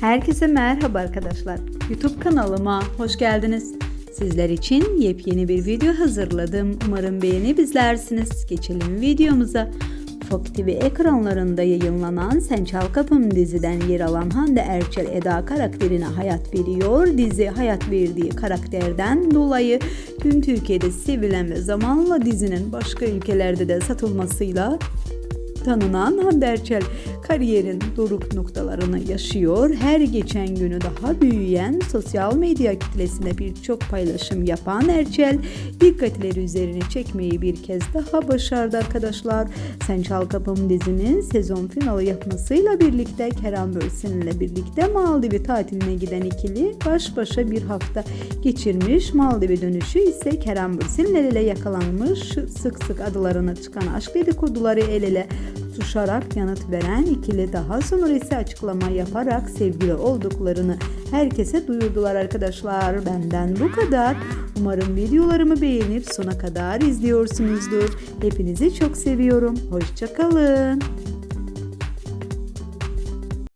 Herkese merhaba arkadaşlar. YouTube kanalıma hoş geldiniz. Sizler için yepyeni bir video hazırladım. Umarım beğenip izlersiniz. Geçelim videomuza. Fox TV ekranlarında yayınlanan Sen Çal Kapım diziden yer alan Hande Erçel Eda karakterine hayat veriyor. Dizi hayat verdiği karakterden dolayı tüm Türkiye'de sevilen ve zamanla dizinin başka ülkelerde de satılmasıyla tanınan Hande kariyerin doruk noktalarını yaşıyor. Her geçen günü daha büyüyen sosyal medya kitlesinde birçok paylaşım yapan Erçel dikkatleri üzerine çekmeyi bir kez daha başardı arkadaşlar. Sen Çal Kapım dizinin sezon finali yapmasıyla birlikte Kerem Bürsin ile birlikte Maldiv'i tatiline giden ikili baş başa bir hafta geçirmiş. Maldiv'e dönüşü ise Kerem Bürsinler ile yakalanmış sık sık adlarına çıkan aşk dedikoduları el ele tutuşarak yanıt veren ikili daha sonra ise açıklama yaparak sevgili olduklarını herkese duyurdular arkadaşlar. Benden bu kadar. Umarım videolarımı beğenip sona kadar izliyorsunuzdur. Hepinizi çok seviyorum. Hoşçakalın.